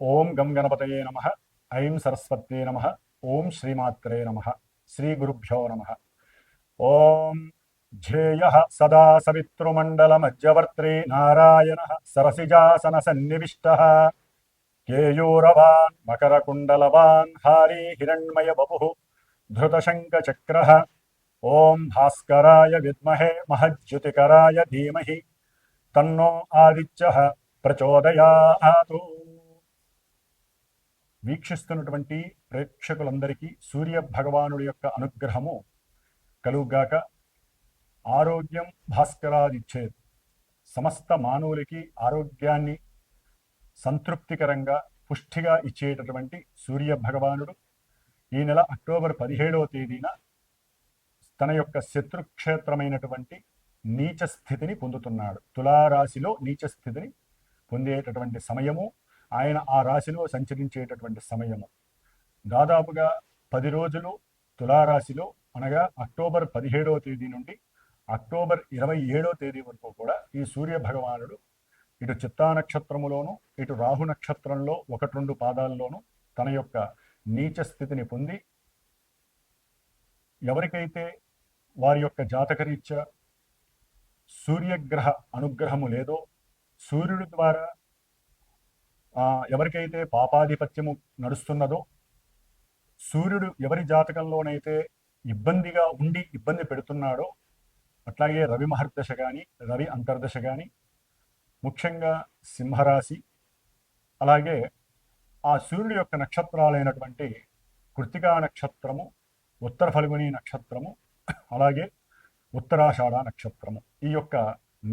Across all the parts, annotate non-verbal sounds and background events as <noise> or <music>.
ఓం గం గణపతయే నమ ఐం సరస్వత్యే నమ ఓం శ్రీమాత్రే నమ శ్రీ గురుభ్యో నమ ఓం ధ్యేయ సదా సవితృమండలమజ్జవర్త్రే నారాయణ సరసిజాసన సన్నివిష్ట కేయూరవాన్ మకరకుండలవాన్ హారీ హిరణ్మయ బపు ధృతశంకచక్ర ఓం భాస్కరాయ విద్మహే మహజ్యుతికరాయ ధీమహి తన్నో ఆదిత్య ప్రచోదయాతు వీక్షిస్తున్నటువంటి ప్రేక్షకులందరికీ సూర్య భగవానుడి యొక్క అనుగ్రహము కలుగుగాక. ఆరోగ్యం భాస్కరాదిచ్చేద్ సమస్త మానవులకి ఆరోగ్యాన్ని సంతృప్తికరంగా పుష్టిగా ఇచ్చేటటువంటి సూర్య భగవానుడు ఈ నెల అక్టోబర్ పదిహేడవ తేదీన తన యొక్క శత్రుక్షేత్రమైనటువంటి నీచ స్థితిని పొందుతున్నాడు. తులారాశిలో నీచ స్థితిని పొందేటటువంటి సమయము ఆయన ఆ రాశిలో సంచరించేటటువంటి సమయము. దాదాపుగా పది రోజులు తులారాశిలో అనగా అక్టోబర్ పదిహేడవ తేదీ నుండి అక్టోబర్ ఇరవై ఏడవ తేదీ వరకు కూడా ఈ సూర్య భగవానుడు ఇటు చిత్తా నక్షత్రములోను ఇటు రాహు నక్షత్రంలో ఒకటి రెండు పాదాల్లోనూ తన యొక్క నీచ స్థితిని పొంది ఎవరికైతే వారి యొక్క జాతకరీత్యా సూర్యగ్రహ అనుగ్రహము లేదో సూర్యుడి ద్వారా ఎవరికైతే పాపాధిపత్యము నడుస్తున్నదో సూర్యుడు ఎవరి జాతకంలోనైతే ఇబ్బందిగా ఉండి ఇబ్బంది పెడుతున్నాడో అట్లాగే రవి మహర్దశ కానీ రవి అంతర్దశ కానీ ముఖ్యంగా సింహరాశి అలాగే ఆ సూర్యుడి యొక్క నక్షత్రాలైనటువంటి కృతికా నక్షత్రము ఉత్తర ఫల్గుని నక్షత్రము అలాగే ఉత్తరాషాఢ నక్షత్రము. ఈ యొక్క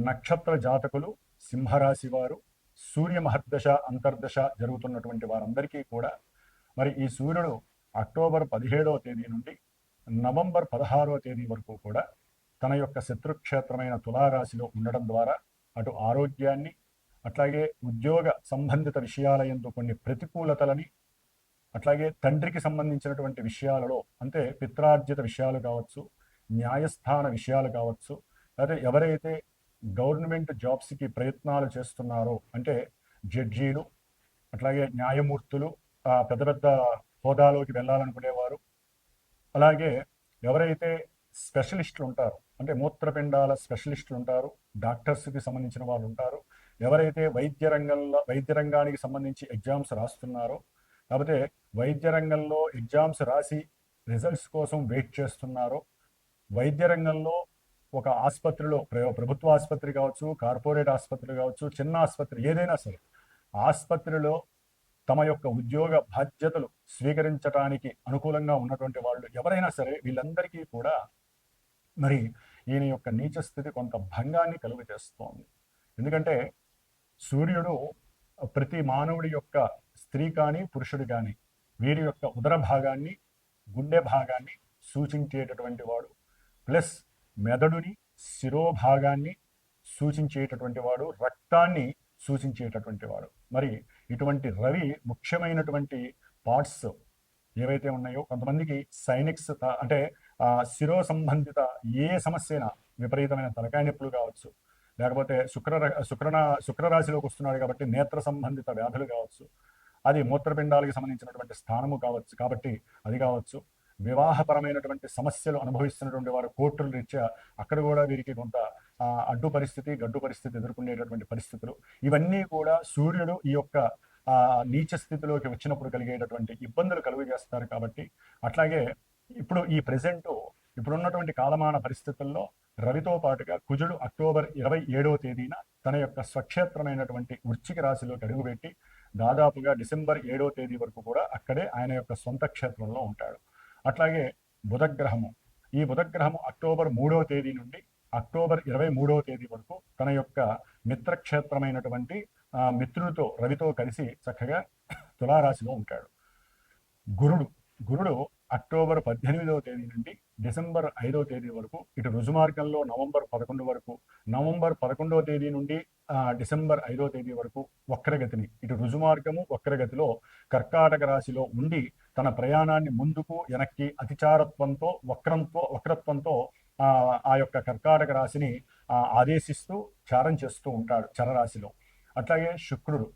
నక్షత్ర జాతకులు సింహరాశి వారు సూర్య మహర్దశ అంతర్దశ జరుగుతున్నటువంటి వారందరికీ కూడా మరి ఈ సూర్యుడు అక్టోబర్ పదిహేడవ తేదీ నుండి నవంబర్ పదహారవ తేదీ వరకు కూడా తన యొక్క శత్రుక్షేత్రమైన తులారాశిలో ఉండడం ద్వారా అటు ఆరోగ్యాన్ని అట్లాగే ఉద్యోగ సంబంధిత విషయాల ఎందు కొన్ని ప్రతికూలతలని అట్లాగే తండ్రికి సంబంధించినటువంటి విషయాలలో అంటే పిత్రార్జిత విషయాలు కావచ్చు న్యాయస్థాన విషయాలు కావచ్చు లేదా ఎవరైతే గవర్నమెంట్ జాబ్స్కి ప్రయత్నాలు చేస్తున్నారో. అంటే జడ్జీలు అట్లాగే న్యాయమూర్తులు పెద్ద పెద్ద హోదాలోకి వెళ్ళాలనుకునేవారు. అలాగే ఎవరైతే స్పెషలిస్టులు ఉంటారు అంటే మూత్రపిండాల స్పెషలిస్టులు ఉంటారు డాక్టర్స్కి సంబంధించిన వాళ్ళు ఉంటారు ఎవరైతే వైద్య రంగంలో వైద్య రంగానికి సంబంధించి ఎగ్జామ్స్ రాస్తున్నారో లేకపోతే వైద్య రంగంలో ఎగ్జామ్స్ రాసి రిజల్ట్స్ కోసం వెయిట్ చేస్తున్నారో వైద్య రంగంలో ఒక ఆసుపత్రిలో ప్రభుత్వ ఆసుపత్రి కావచ్చు కార్పొరేట్ ఆసుపత్రి కావచ్చు చిన్న ఆసుపత్రి ఏదైనా సరే ఆసుపత్రిలో తమ యొక్క ఉద్యోగ బాధ్యతలు స్వీకరించడానికి అనుకూలంగా ఉన్నటువంటి వాళ్ళు ఎవరైనా సరే వీళ్ళందరికీ కూడా మరి ఈయన యొక్క నీచ స్థితి కొంత భంగాన్ని కలుగు చేస్తోంది. ఎందుకంటే సూర్యుడు ప్రతి మానవుడి యొక్క స్త్రీ కానీ పురుషుడు కానీ వీరి యొక్క ఉదర భాగాన్ని గుండె భాగాన్ని సూచించేటటువంటి వాడు. ప్లస్ మెదడుని శిరోభాగాన్ని సూచించేటటువంటి వాడు రక్తాన్ని సూచించేటటువంటి వాడు. మరి ఇటువంటి రవి ముఖ్యమైనటువంటి పార్ట్స్ ఏవైతే ఉన్నాయో కొంతమందికి సైనిక్స్ అంటే శిరో సంబంధిత ఏ సమస్యన విపరీతమైన తలకాయ నొప్పులు కావచ్చు. లేకపోతే శుక్ర శుక్రన శుక్రరాశిలోకి వస్తున్నాడు కాబట్టి నేత్ర సంబంధిత వ్యాధులు కావచ్చు. అది మూత్రపిండాలకు సంబంధించినటువంటి స్థానము కావచ్చు కాబట్టి అది కావచ్చు. వివాహపరమైనటువంటి సమస్యలు అనుభవిస్తున్నటువంటి వారు కోర్టుల రీత్యా అక్కడ కూడా వీరికి కొంత అడ్డు పరిస్థితి గడ్డు పరిస్థితి ఎదుర్కొనేటటువంటి పరిస్థితులు. ఇవన్నీ కూడా సూర్యుడు ఈ యొక్క నీచ స్థితిలోకి వచ్చినప్పుడు కలిగేటటువంటి ఇబ్బందులు కలుగు చేస్తారు కాబట్టి అట్లాగే ఇప్పుడు ఈ ప్రజెంట్ ఇప్పుడున్నటువంటి కాలమాన పరిస్థితుల్లో రవితో పాటుగా కుజుడు అక్టోబర్ ఇరవై ఏడవ తేదీన తన యొక్క స్వక్షేత్రమైనటువంటి వృచ్చిక రాశిలోకి అడుగుపెట్టి దాదాపుగా డిసెంబర్ ఏడవ తేదీ వరకు కూడా అక్కడే ఆయన యొక్క సొంత క్షేత్రంలో ఉంటాడు. అట్లాగే బుధగ్రహము. ఈ బుధగ్రహము అక్టోబర్ మూడవ తేదీ నుండి అక్టోబర్ ఇరవై మూడవ తేదీ వరకు తన యొక్క మిత్రక్షేత్రమైనటువంటి మిత్రుడితో రవితో కలిసి చక్కగా తులారాశిలో ఉంటాడు. గురుడు. గురుడు అక్టోబర్ పద్దెనిమిదవ తేదీ నుండి డిసెంబర్ ఐదవ తేదీ వరకు ఇటు రుజుమార్గంలో నవంబర్ పదకొండు వరకు నవంబర్ పదకొండవ తేదీ నుండి డిసెంబర్ ఐదవ తేదీ వరకు వక్రగతిని ఇటు రుజుమార్గము వక్రగతిలో కర్కాటక రాశిలో ఉండి తన ప్రయాణాన్ని ముందుకు వెనక్కి అతిచారత్వంతో వక్రంతో వక్రత్వంతో ఆ యొక్క కర్కాటక రాశిని ఆదేశిస్తూ చారం చేస్తూ ఉంటాడు చరరాశిలో. అట్లాగే శుక్రుడు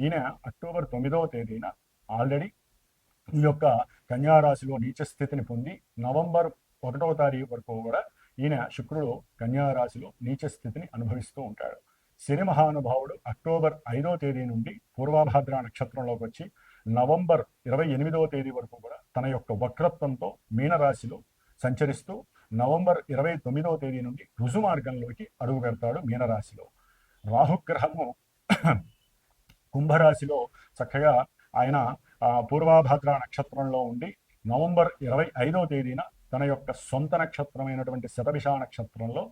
ఈయన అక్టోబర్ తొమ్మిదవ తేదీన ఆల్రెడీ ఈ యొక్క కన్యారాశిలో నీచ స్థితిని పొంది నవంబర్ ఒకటవ తారీఖు వరకు కూడా ఈయన శుక్రుడు కన్యారాశిలో నీచ స్థితిని అనుభవిస్తూ ఉంటాడు. శని మహానుభావుడు అక్టోబర్ ఐదో తేదీ నుండి పూర్వాభాద్ర నక్షత్రంలోకి వచ్చి నవంబర్ ఇరవై ఎనిమిదవ తేదీ వరకు కూడా తన యొక్క వక్రత్వంతో మీనరాశిలో సంచరిస్తూ నవంబర్ ఇరవై తొమ్మిదవ తేదీ నుండి రుజు మార్గంలోకి అడుగు పెడతాడు మీనరాశిలో రాహుగ్రహము కుంభరాశిలో చక్కగా ఆయన పూర్వాభద్ర నక్షత్రంలో ఉండి నవంబర్ ఇరవై ఐదవ తేదీన తన యొక్క సొంత నక్షత్రమైనటువంటి శతభిష నక్షత్రంలో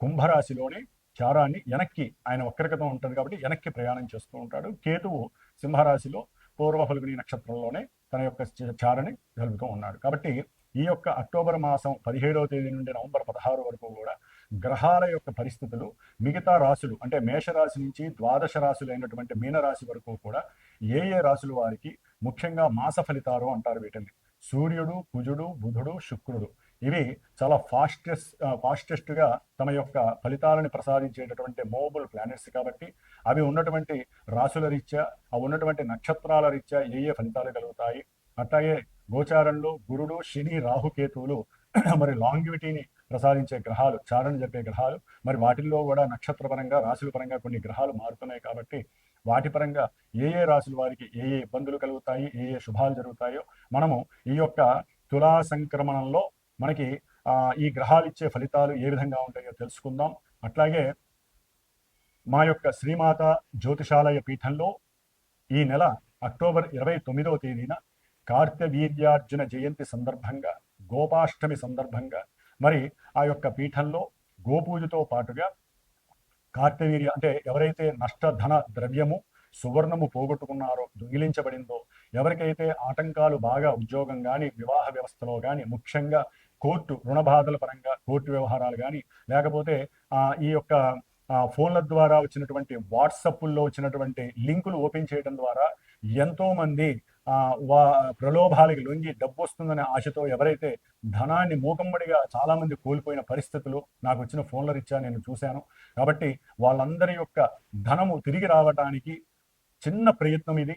కుంభరాశిలోనే చారాన్ని వెనక్కి ఆయన వక్రగతం ఉంటుంది కాబట్టి వెనక్కి ప్రయాణం చేస్తూ ఉంటాడు. కేతువు సింహరాశిలో పూర్వ ఫల్గుని నక్షత్రంలోనే తన యొక్క చారని జరుపుతూ ఉన్నాడు. కాబట్టి ఈ యొక్క అక్టోబర్ మాసం పదిహేడవ తేదీ నుండి నవంబర్ పదహారు వరకు కూడా గ్రహాల యొక్క పరిస్థితులు మిగతా రాశులు అంటే మేషరాశి నుంచి ద్వాదశ రాశులు అయినటువంటి మీనరాశి వరకు కూడా ఏ ఏ రాశుల వారికి ముఖ్యంగా మాస ఫలితాలు అంటారు వీటిని. సూర్యుడు కుజుడు బుధుడు శుక్రుడు. ఇవి చాలా ఫాస్టెస్ట్ ఫాస్టెస్ట్గా తమ యొక్క ఫలితాలను ప్రసాదించేటటువంటి మోబుల్ ప్లానెట్స్ కాబట్టి అవి ఉన్నటువంటి రాశుల రీత్యా అవి ఉన్నటువంటి నక్షత్రాల రీత్యా ఏ ఏ ఫలితాలు కలుగుతాయి. అట్లాగే గోచారంలో గురుడు శని రాహుకేతువులు <clears throat> మరి లాంగ్విటీని ప్రసాదించే గ్రహాలు చారణ జరిపే గ్రహాలు. మరి వాటిల్లో కూడా నక్షత్రపరంగా రాశుల పరంగా కొన్ని గ్రహాలు మారుతున్నాయి కాబట్టి వాటి పరంగా ఏ ఏ రాశుల వారికి ఏ ఏ ఇబ్బందులు కలుగుతాయి ఏ ఏ శుభాలు జరుగుతాయో మనము ఈ యొక్క తులా సంక్రమణంలో మనకి ఈ గ్రహాలు ఇచ్చే ఫలితాలు ఏ విధంగా ఉంటాయో తెలుసుకుందాం. అట్లాగే మా యొక్క శ్రీమాత జ్యోతిషాలయ పీఠంలో ఈ నెల అక్టోబర్ ఇరవై తొమ్మిదవ తేదీన కార్తవీర్యార్జున జయంతి సందర్భంగా గోపాష్టమి సందర్భంగా మరి ఆ యొక్క పీఠంలో గోపూజతో పాటుగా కార్తవీర్య అంటే ఎవరైతే నష్టధన ద్రవ్యము సువర్ణము పోగొట్టుకున్నారో దొంగిలించబడిందో ఎవరికైతే ఆటంకాలు బాగా ఉద్యోగం కానీ వివాహ వ్యవస్థలో కానీ ముఖ్యంగా కోర్టు రుణబాధల పరంగా కోర్టు వ్యవహారాలు కానీ లేకపోతే ఈ యొక్క ఫోన్ల ద్వారా వచ్చినటువంటి వాట్సప్ల్లో వచ్చినటువంటి లింకులు ఓపెన్ చేయడం ద్వారా ఎంతోమంది వా ప్రలోభాలకి లొంగి డబ్బు వస్తుందనే ఆశతో ఎవరైతే ధనాన్ని మూకమ్మడిగా చాలామంది కోల్పోయిన పరిస్థితులు నాకు వచ్చిన ఫోన్ల రీత్యా నేను చూశాను. కాబట్టి వాళ్ళందరి యొక్క ధనము తిరిగి రావటానికి చిన్న ప్రయత్నం ఇది.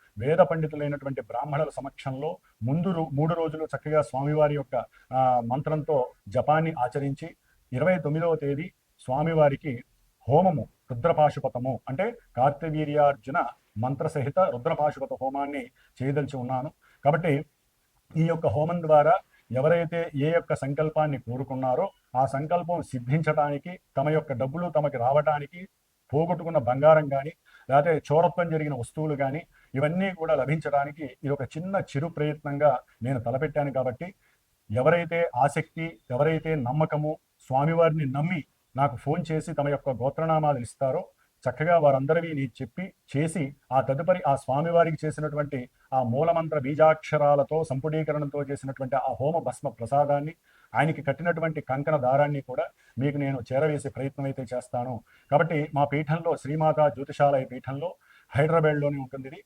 వేద పండితులైనటువంటి బ్రాహ్మణుల సమక్షంలో ముందు మూడు రోజులు చక్కగా స్వామివారి యొక్క మంత్రంతో జపాన్ని ఆచరించి ఇరవై తొమ్మిదవ తేదీ స్వామివారికి హోమము రుద్రపాశుపతము అంటే కార్తవీర్యార్జున మంత్రసహిత రుద్రపాశుపత హోమాన్ని చేయదలిచి ఉన్నాను. కాబట్టి ఈ యొక్క హోమం ద్వారా ఎవరైతే ఏ యొక్క సంకల్పాన్ని కోరుకున్నారో ఆ సంకల్పం సిద్ధించడానికి తమ యొక్క డబ్బులు తమకి రావటానికి పోగొట్టుకున్న బంగారం కానీ లేకపోతే చోరత్వం జరిగిన వస్తువులు కానీ ఇవన్నీ కూడా లభించడానికి ఇది ఒక చిన్న చిరు ప్రయత్నంగా నేను తలపెట్టాను కాబట్టి ఎవరైతే ఆసక్తి ఎవరైతే నమ్మకము స్వామివారిని నమ్మి నాకు ఫోన్ చేసి తమ యొక్క గోత్రనామాలు ఇస్తారో చక్కగా వారందరివి నీ చెప్పి చేసి ఆ తదుపరి ఆ స్వామివారికి చేసినటువంటి ఆ మూలమంత్ర బీజాక్షరాలతో సంపుడీకరణతో చేసినటువంటి ఆ హోమ భస్మ ప్రసాదాన్ని ఆయనకి కట్టినటువంటి కంకణ దారాన్ని కూడా మీకు నేను చేరవేసే ప్రయత్నం అయితే చేస్తాను. కాబట్టి మా పీఠంలో శ్రీమాత జ్యోతిషాలయ పీఠంలో హైదరాబాద్లోనే ఉంటుంది ఇది.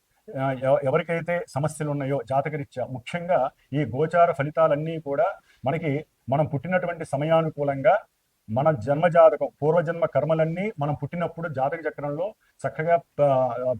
ఎవరికైతే సమస్యలు ఉన్నాయో జాతకరీత్యా ముఖ్యంగా ఈ గోచార ఫలితాలన్నీ కూడా మనకి మనం పుట్టినటువంటి సమయానుకూలంగా మన జన్మజాతకం పూర్వజన్మ కర్మలన్నీ మనం పుట్టినప్పుడు జాతక చక్రంలో చక్కగా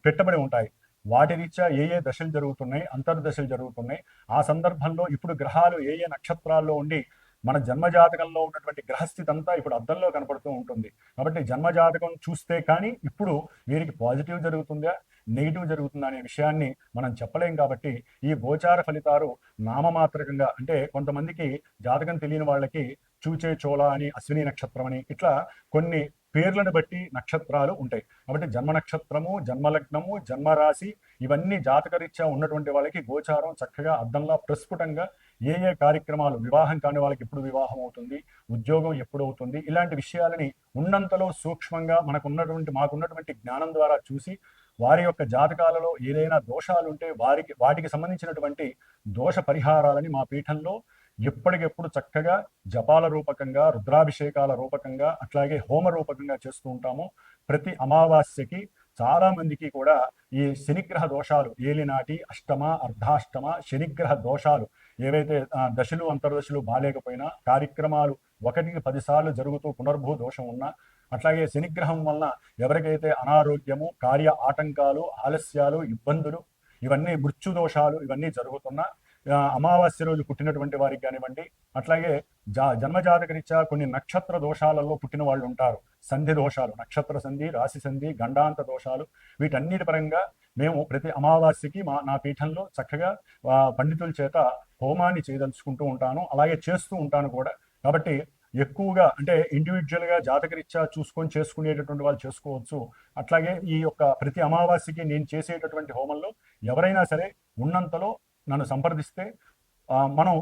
పెట్టబడి ఉంటాయి. వాటి రీత్యా ఏ ఏ దశలు జరుగుతున్నాయి అంతర్దశలు జరుగుతున్నాయి ఆ సందర్భంలో ఇప్పుడు గ్రహాలు ఏ ఏ నక్షత్రాల్లో ఉండి మన జన్మజాతకంలో ఉన్నటువంటి గ్రహస్థితి అంతా ఇప్పుడు అద్దంలో కనపడుతూ ఉంటుంది. కాబట్టి జన్మజాతకం చూస్తే కానీ ఇప్పుడు వీరికి పాజిటివ్ జరుగుతుందా నెగిటివ్ జరుగుతుందా అనే విషయాన్ని మనం చెప్పలేం కాబట్టి ఈ గోచార ఫలితాలు నామమాత్రకంగా అంటే కొంతమందికి జాతకం తెలియని వాళ్ళకి చూచే చోళ అని అశ్విని నక్షత్రం అని ఇట్లా కొన్ని పేర్లను బట్టి నక్షత్రాలు ఉంటాయి. కాబట్టి జన్మ నక్షత్రము జన్మలగ్నము జన్మరాశి ఇవన్నీ జాతకరీత్యా ఉన్నటువంటి వాళ్ళకి గోచారం చక్కగా అద్దంలా ప్రస్ఫుటంగా ఏ ఏ కార్యక్రమాలు వివాహం కాని వాళ్ళకి ఎప్పుడు వివాహం అవుతుంది ఉద్యోగం ఎప్పుడు అవుతుంది ఇలాంటి విషయాలని ఉన్నంతలో సూక్ష్మంగా మనకు ఉన్నటువంటి మాకున్నటువంటి జ్ఞానం ద్వారా చూసి వారి యొక్క జాతకాలలో ఏదైనా దోషాలు ఉంటే వారికి వాటికి సంబంధించినటువంటి దోష పరిహారాలని మా పీఠంలో ఎప్పటికెప్పుడు చక్కగా జపాల రూపకంగా రుద్రాభిషేకాల రూపకంగా అట్లాగే హోమ రూపకంగా చేస్తూ ఉంటాము. ప్రతి అమావాస్యకి చాలా మందికి కూడా ఈ శనిగ్రహ దోషాలు ఏలినాటి అష్టమ అర్ధాష్టమ శనిగ్రహ దోషాలు ఏవైతే దశలు అంతర్దశలు బాలేకపోయినా కార్యక్రమాలు ఒకటికి పదిసార్లు జరుగుతూ పునర్భూ దోషం ఉన్నా అట్లాగే శనిగ్రహం వలన ఎవరికైతే అనారోగ్యము కార్య ఆటంకాలు ఆలస్యాలు ఇబ్బందులు ఇవన్నీ మృత్యుదోషాలు ఇవన్నీ జరుగుతున్నా అమావాస్య రోజు పుట్టినటువంటి వారికి కానివ్వండి అట్లాగే జా జన్మజాతకరీత్యా కొన్ని నక్షత్ర దోషాలలో పుట్టిన వాళ్ళు ఉంటారు. సంధి దోషాలు నక్షత్ర సంధి రాశి సంధి గండాంత దోషాలు వీటన్నిటి పరంగా మేము ప్రతి అమావాస్యకి మా నా పీఠంలో చక్కగా పండితుల చేత హోమాన్ని చేయదలుచుకుంటూ ఉంటాను. అలాగే చేస్తూ ఉంటాను కూడా. కాబట్టి ఎక్కువగా అంటే ఇండివిజువల్గా జాతకరీత్యా చూసుకొని చేసుకునేటటువంటి వాళ్ళు చేసుకోవచ్చు. అట్లాగే ఈ యొక్క ప్రతి అమావాస్యకి నేను చేసేటటువంటి హోమంలో ఎవరైనా సరే ఉన్నంతలో నన్ను సంప్రదిస్తే మనం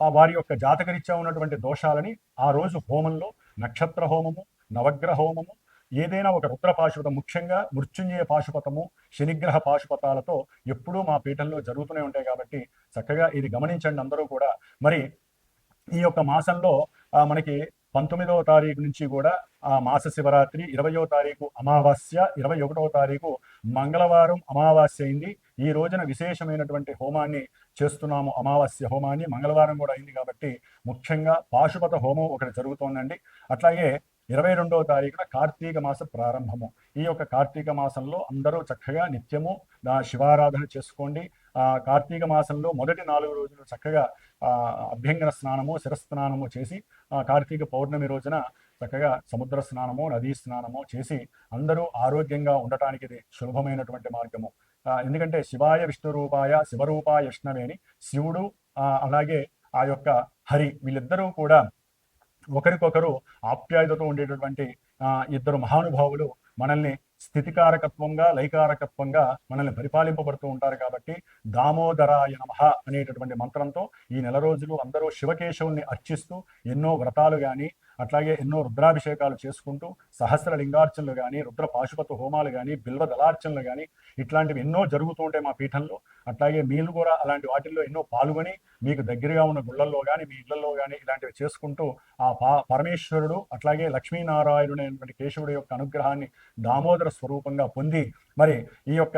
ఆ వారి యొక్క జాతకరీత్యా ఉన్నటువంటి దోషాలని ఆ రోజు హోమంలో నక్షత్ర హోమము నవగ్రహ హోమము ఏదైనా ఒక రుద్ర పాశుపతం ముఖ్యంగా మృత్యుంజయ పాశుపతము శనిగ్రహ పాశుపతాలతో ఎప్పుడూ మా పీఠంలో జరుగుతూనే ఉంటాయి కాబట్టి చక్కగా ఇది గమనించండి అందరూ కూడా. మరి ఈ యొక్క మాసంలో మనకి పంతొమ్మిదవ తారీఖు నుంచి కూడా ఆ మాస శివరాత్రి ఇరవయో తారీఖు అమావాస్య ఇరవై ఒకటవ తారీఖు మంగళవారం అమావాస్య అయింది. ఈ రోజున విశేషమైనటువంటి హోమాన్ని చేస్తున్నాము. అమావాస్య హోమాన్ని మంగళవారం కూడా అయింది కాబట్టి ముఖ్యంగా పాశుపత హోమం ఒకటి జరుగుతోందండి. అట్లాగే ఇరవై రెండవ తారీఖున కార్తీక మాస ప్రారంభము. ఈ యొక్క కార్తీక మాసంలో అందరూ చక్కగా నిత్యము శివారాధన చేసుకోండి. ఆ కార్తీక మాసంలో మొదటి నాలుగు రోజులు చక్కగా అభ్యంగన స్నానము శిరస్నానము చేసి ఆ కార్తీక పౌర్ణమి రోజున చక్కగా సముద్ర స్నానము నదీ స్నానము చేసి అందరూ ఆరోగ్యంగా ఉండటానికి ఇది సులభమైనటువంటి మార్గము. ఆ, ఎందుకంటే శివాయ విష్ణు రూపాయ శివరూపాయ విష్ణవే అని శివుడు ఆ, అలాగే ఆ యొక్క హరి వీళ్ళిద్దరూ కూడా ఒకరికొకరు ఆప్యాయతతో ఉండేటటువంటి ఆ, ఇద్దరు మహానుభావులు మనల్ని స్థితికారకత్వంగా లైకారకత్వంగా మనల్ని పరిపాలింపబడుతూ ఉంటారు కాబట్టి దామోదరాయ నమః అనేటటువంటి మంత్రంతో ఈ నెల రోజులు అందరూ శివకేశవుల్ని అర్చిస్తూ ఎన్నో వ్రతాలు కానీ అట్లాగే ఎన్నో రుద్రాభిషేకాలు చేసుకుంటూ సహస్ర లింగార్చనలు కానీ రుద్ర పాశుపత హోమాలు కానీ బిల్వ దళార్చనలు కానీ ఇట్లాంటివి ఎన్నో జరుగుతూ ఉంటాయి మా పీఠంలో. అట్లాగే మీరు కూడా అలాంటి వాటిల్లో ఎన్నో పాల్గొని మీకు దగ్గరగా ఉన్న గుళ్ళల్లో కానీ మీ ఇళ్ళలో కానీ ఇలాంటివి చేసుకుంటూ ఆ పా పరమేశ్వరుడు అట్లాగే లక్ష్మీనారాయణుడు అయినటువంటి కేశవుడి యొక్క అనుగ్రహాన్ని దామోదర స్వరూపంగా పొంది మరి ఈ యొక్క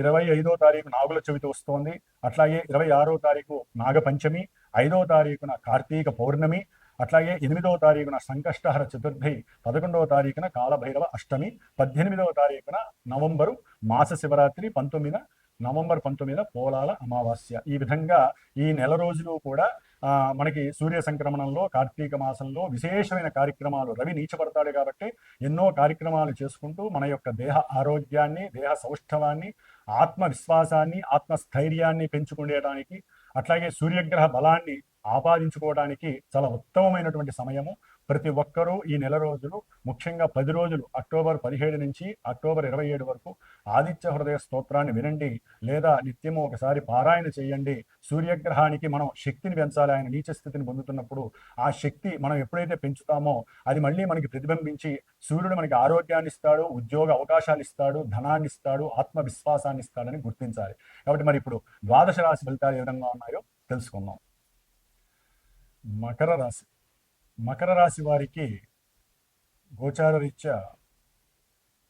ఇరవై ఐదో తారీఖు నాగుల చవితి వస్తోంది. అట్లాగే ఇరవై ఆరో తారీఖు నాగపంచమి ఐదో తారీఖున కార్తీక పౌర్ణమి అట్లాగే ఎనిమిదవ తారీఖున సంకష్టహర చతుర్థి పదకొండవ తారీఖున కాలభైరవ అష్టమి పద్దెనిమిదవ తారీఖున నవంబరు మాస శివరాత్రి పంతొమ్మిదిన నవంబర్ పంతొమ్మిదిన పోలాల అమావాస్య. ఈ విధంగా ఈ నెల రోజులు కూడా మనకి సూర్య సంక్రమణంలో కార్తీక మాసంలో విశేషమైన కార్యక్రమాలు రవి నీచపడతాడు కాబట్టి ఎన్నో కార్యక్రమాలు చేసుకుంటూ మన యొక్క దేహ ఆరోగ్యాన్ని దేహ సౌష్ఠవాన్ని ఆత్మవిశ్వాసాన్ని ఆత్మస్థైర్యాన్ని పెంచుకునేటానికి అట్లాగే సూర్యగ్రహ బలాన్ని ఆపాదించుకోవడానికి చాలా ఉత్తమమైనటువంటి సమయము. ప్రతి ఒక్కరూ ఈ నెల రోజులు ముఖ్యంగా పది రోజులు అక్టోబర్ పదిహేడు నుంచి అక్టోబర్ ఇరవై ఏడు వరకు ఆదిత్య హృదయ స్తోత్రాన్ని వినండి లేదా నిత్యము ఒకసారి పారాయణ చేయండి. సూర్యగ్రహానికి మనం శక్తిని పెంచాలి. ఆయన నీచ స్థితిని పొందుతున్నప్పుడు ఆ శక్తి మనం ఎప్పుడైతే పెంచుతామో అది మళ్ళీ మనకి ప్రతిబింబించి సూర్యుడు మనకి ఆరోగ్యాన్ని ఇస్తాడు ఉద్యోగ అవకాశాలు ఇస్తాడు ధనాన్ని ఇస్తాడు ఆత్మవిశ్వాసాన్ని ఇస్తాడని గుర్తించాలి. కాబట్టి మరి ఇప్పుడు ద్వాదశ రాశి ఫలితాలు ఏ విధంగా ఉన్నాయో తెలుసుకుందాం. మకర రాశి మకర రాశి వారికి గోచార రీత్యా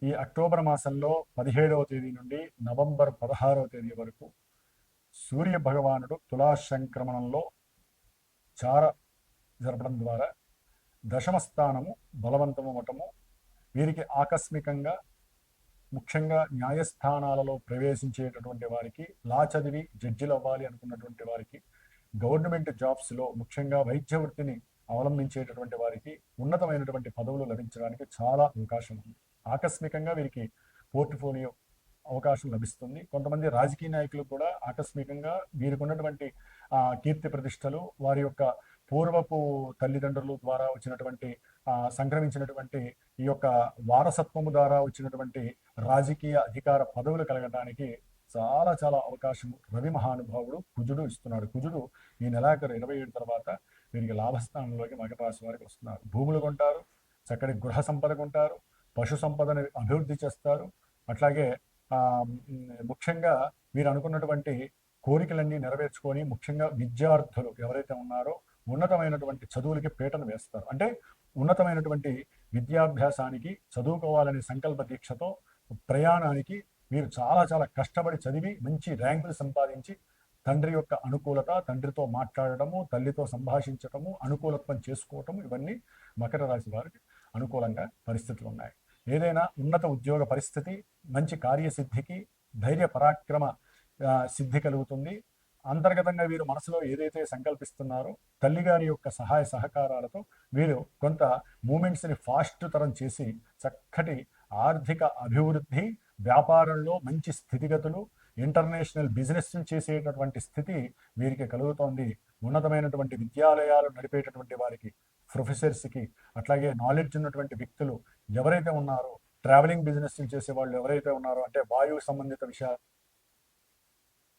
ఈ అక్టోబర్ మాసంలో పదిహేడవ తేదీ నుండి నవంబర్ పదహారవ తేదీ వరకు సూర్య భగవానుడు తులాశంక్రమణంలో చార జరపడం ద్వారా దశమస్థానము బలవంతము అవటము వీరికి ఆకస్మికంగా ముఖ్యంగా న్యాయస్థానాలలో ప్రవేశించేటటువంటి వారికి లా చదివి జడ్జిలు అవ్వాలి అనుకున్నటువంటి వారికి గవర్నమెంట్ జాబ్స్లో ముఖ్యంగా వైద్య వృత్తిని అవలంబించేటటువంటి వారికి ఉన్నతమైనటువంటి పదవులు లభించడానికి చాలా అవకాశం ఉంది. ఆకస్మికంగా వీరికి పోర్ట్ఫోలియో అవకాశం లభిస్తుంది. కొంతమంది రాజకీయ నాయకులు కూడా ఆకస్మికంగా వీరికి ఉన్నటువంటి కీర్తి ప్రతిష్టలు వారి యొక్క పూర్వపు తల్లిదండ్రుల ద్వారా వచ్చినటువంటి సంక్రమించినటువంటి ఈ యొక్క వారసత్వము ద్వారా వచ్చినటువంటి రాజకీయ అధికార పదవులు కలగడానికి చాలా చాలా అవకాశం రవి మహానుభావుడు కుజుడు ఇస్తున్నాడు. కుజుడు ఈ నెలాఖరు ఇరవై ఏడు తర్వాత వీరికి లాభస్థానంలోకి మకర రాశి వారికి వస్తున్నారు. భూములు కొంటారు చక్కటి గృహ సంపద కొంటారు పశు సంపదని అభివృద్ధి చేస్తారు. అట్లాగే ముఖ్యంగా మీరు అనుకున్నటువంటి కోరికలన్నీ నెరవేర్చుకొని ముఖ్యంగా విద్యార్థులు ఎవరైతే ఉన్నారో ఉన్నతమైనటువంటి చదువులకి పీటను వేస్తారు. అంటే ఉన్నతమైనటువంటి విద్యాభ్యాసానికి చదువుకోవాలనే సంకల్ప దీక్షతో ప్రయాణానికి మీరు చాలా చాలా కష్టపడి చదివి మంచి ర్యాంకులు సంపాదించి తండ్రి యొక్క అనుకూలత తండ్రితో మాట్లాడటము తల్లితో సంభాషించటము అనుకూలత్వం చేసుకోవటము ఇవన్నీ మకర రాశి వారికి అనుకూలంగా పరిస్థితులు ఉన్నాయి. ఏదైనా ఉన్నత ఉద్యోగ పరిస్థితి మంచి కార్యసిద్ధికి ధైర్య పరాక్రమ సిద్ధి కలుగుతుంది. అంతర్గతంగా వీరు మనసులో ఏదైతే సంకల్పిస్తున్నారో తల్లిగారి యొక్క సహాయ సహకారాలతో వీరు కొంత మూమెంట్స్ని ఫాస్ట్ తరం చేసి చక్కటి ఆర్థిక అభివృద్ధి వ్యాపారంలో మంచి స్థితిగతులు ఇంటర్నేషనల్ బిజినెస్ చేసేటటువంటి స్థితి వీరికి కలుగుతోంది. ఉన్నతమైనటువంటి విద్యాలయాలు నడిపేటటువంటి వారికి ప్రొఫెసర్స్కి అట్లాగే నాలెడ్జ్ ఉన్నటువంటి వ్యక్తులు ఎవరైతే ఉన్నారో ట్రావెలింగ్ బిజినెస్ చేసే వాళ్ళు ఎవరైతే ఉన్నారో అంటే వాయువు సంబంధిత విషయాలు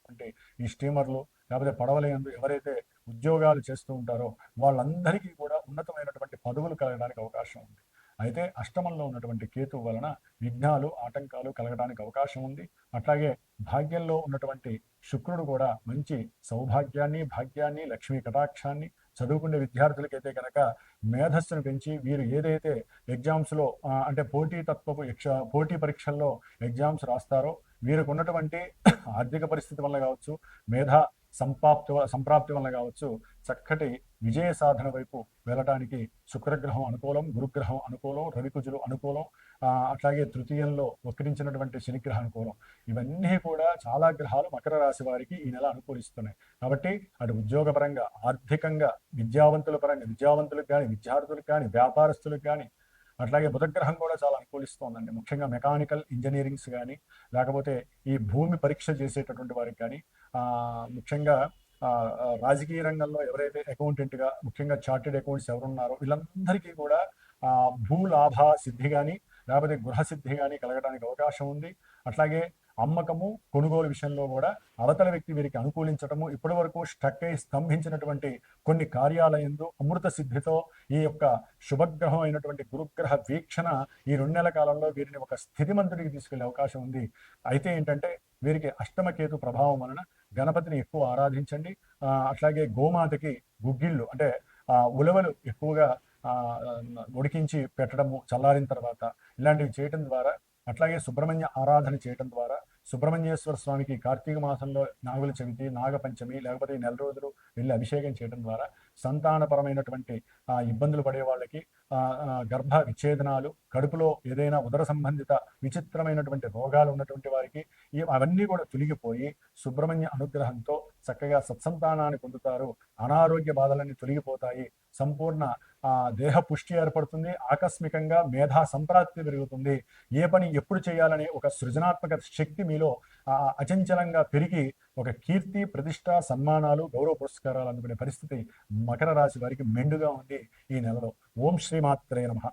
అంటే ఈ స్టీమర్లు లేకపోతే పడవలయందు ఎవరైతే ఉద్యోగాలు చేస్తూ ఉంటారో వాళ్ళందరికీ కూడా ఉన్నతమైనటువంటి పదవులు కలగడానికి అవకాశం ఉంది. అయితే అష్టమంలో ఉన్నటువంటి కేతు వలన విఘ్నాలు ఆటంకాలు కలగడానికి అవకాశం ఉంది. అట్లాగే భాగ్యంలో ఉన్నటువంటి శుక్రుడు కూడా మంచి సౌభాగ్యాన్ని భాగ్యాన్ని లక్ష్మీ కటాక్షాన్ని చదువుకునే విద్యార్థులకైతే కనుక మేధస్సును పెంచి వీరు ఏదైతే ఎగ్జామ్స్లో అంటే పోటీ తత్వపు యక్ష పోటీ పరీక్షల్లో ఎగ్జామ్స్ రాస్తారో వీరికి ఉన్నటువంటి ఆర్థిక పరిస్థితి వల్ల కావచ్చు మేధా సంపాప్తి సంప్రాప్తి వల్ల కావచ్చు చక్కటి విజయ సాధన వైపు వెళ్ళడానికి శుక్రగ్రహం అనుకూలం గురుగ్రహం అనుకూలం రవికుజులు అనుకూలం అట్లాగే తృతీయంలో వక్రించినటువంటి శనిగ్రహం అనుకూలం. ఇవన్నీ కూడా చాలా గ్రహాలు మకర రాశి వారికి ఈ నెల అనుకూలిస్తున్నాయి. కాబట్టి అటు ఉద్యోగపరంగా ఆర్థికంగా విద్యావంతుల పరంగా విద్యావంతులకు కానీ విద్యార్థులకు కానీ వ్యాపారస్తులకు కానీ అట్లాగే బుధగ్రహం కూడా చాలా అనుకూలిస్తోందండి. ముఖ్యంగా మెకానికల్ ఇంజనీరింగ్స్ కానీ లేకపోతే ఈ భూమి పరీక్ష చేసేటటువంటి వారికి కానీ ముఖ్యంగా రాజకీయ రంగంలో ఎవరైతే అకౌంటెంట్గా ముఖ్యంగా చార్టెడ్ అకౌంట్స్ ఎవరున్నారో వీళ్ళందరికీ కూడా ఆ, భూ లాభ సిద్ధి కానీ లేకపోతే గృహ సిద్ధి కానీ కలగడానికి అవకాశం ఉంది. అట్లాగే అమ్మకము కొనుగోలు విషయంలో కూడా అవతల వ్యక్తి వీరికి అనుకూలించటము ఇప్పటి వరకు స్టక్ అయి స్తంభించినటువంటి కొన్ని కార్యాలయందు అమృత సిద్ధితో ఈ యొక్క శుభగ్రహం అయినటువంటి గురుగ్రహ వీక్షణ ఈ రెండు నెల కాలంలో వీరిని ఒక స్థితిమంతుడికి తీసుకెళ్ళే అవకాశం ఉంది. అయితే ఏంటంటే వీరికి అష్టమకేతు ప్రభావం వలన గణపతిని ఎక్కువ ఆరాధించండి. అట్లాగే గోమాతకి గుగ్గిళ్ళు అంటే ఆ, ఉలవలు ఎక్కువగా ఆ, ఉడికించి పెట్టడము చల్లారిన తర్వాత ఇలాంటివి చేయటం ద్వారా అట్లాగే సుబ్రహ్మణ్య ఆరాధన చేయటం ద్వారా సుబ్రహ్మణ్యేశ్వర స్వామికి కార్తీక మాసంలో నాగుల చవితి నాగపంచమి లేకపోతే నెల రోజులు వెళ్ళి అభిషేకం చేయడం ద్వారా సంతానపరమైనటువంటి ఆ, ఇబ్బందులు పడే వాళ్ళకి ఆ, గర్భ విచ్ఛేదనాలు కడుపులో ఏదైనా ఉదర సంబంధిత విచిత్రమైనటువంటి రోగాలు ఉన్నటువంటి వారికి అవన్నీ కూడా తొలగిపోయి సుబ్రహ్మణ్య అనుగ్రహంతో చక్కగా సత్సంతానాన్ని పొందుతారు. అనారోగ్య బాధలన్నీ తొలగిపోతాయి. సంపూర్ణ దేహ పుష్టి ఏర్పడుతుంది ఆకస్మికంగా మేధా సంప్రాప్తి పెరుగుతుంది. ఏ పని ఎప్పుడు చేయాలనే ఒక సృజనాత్మక శక్తి మీలో ఆ, అచంచలంగా పెరిగి ఒక కీర్తి ప్రతిష్ట సన్మానాలు గౌరవ పురస్కారాలు అందుకునే పరిస్థితి మకర రాశి వారికి మెండుగా ఉంది ఈ నెలలో. ఓం శ్రీమాత్రే నమః.